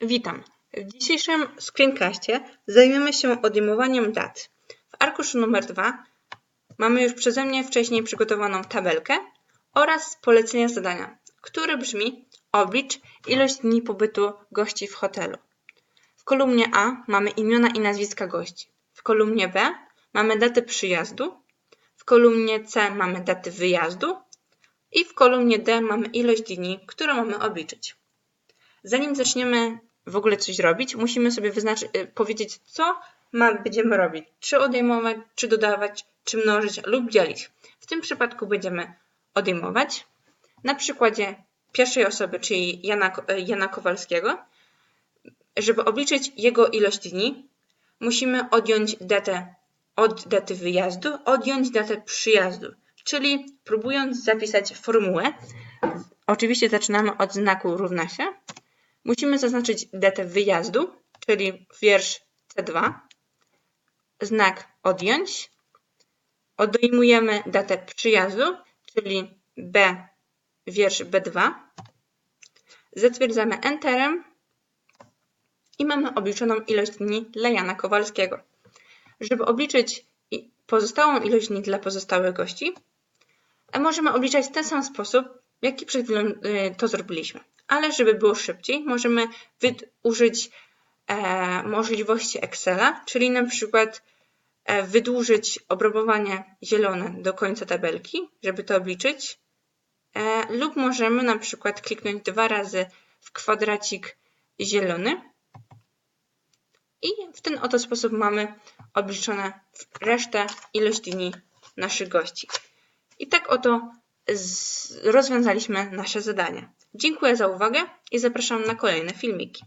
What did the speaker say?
Witam. W dzisiejszym screencaście zajmiemy się odejmowaniem dat. W arkuszu numer 2 mamy już przeze mnie wcześniej przygotowaną tabelkę oraz polecenie zadania, które brzmi oblicz ilość dni pobytu gości w hotelu. W kolumnie A mamy imiona i nazwiska gości. W kolumnie B mamy datę przyjazdu. W kolumnie C mamy datę wyjazdu. I w kolumnie D mamy ilość dni, którą mamy obliczyć. Zanim zaczniemy w ogóle coś robić, musimy sobie wyznaczyć, powiedzieć, co ma, będziemy robić. Czy odejmować, czy dodawać, czy mnożyć lub dzielić. W tym przypadku będziemy odejmować. Na przykładzie pierwszej osoby, czyli Jana, y, Jana Kowalskiego, żeby obliczyć jego ilość dni, musimy odjąć datę od daty wyjazdu, odjąć datę przyjazdu. Czyli próbując zapisać formułę, oczywiście zaczynamy od znaku równa się, Musimy zaznaczyć datę wyjazdu, czyli wiersz C2, znak odjąć. Odejmujemy datę przyjazdu, czyli B, wiersz B2. Zatwierdzamy Enterem i mamy obliczoną ilość dni dla Jana Kowalskiego. Żeby obliczyć pozostałą ilość dni dla pozostałych gości, możemy obliczać w ten sam sposób, jaki przed chwilą y, to zrobiliśmy ale żeby było szybciej, możemy użyć e, możliwości Excela, czyli na przykład e, wydłużyć obrabowanie zielone do końca tabelki, żeby to obliczyć, e, lub możemy na przykład kliknąć dwa razy w kwadracik zielony i w ten oto sposób mamy obliczone resztę ilość dni naszych gości. I tak oto rozwiązaliśmy nasze zadanie. Dziękuję za uwagę i zapraszam na kolejne filmiki.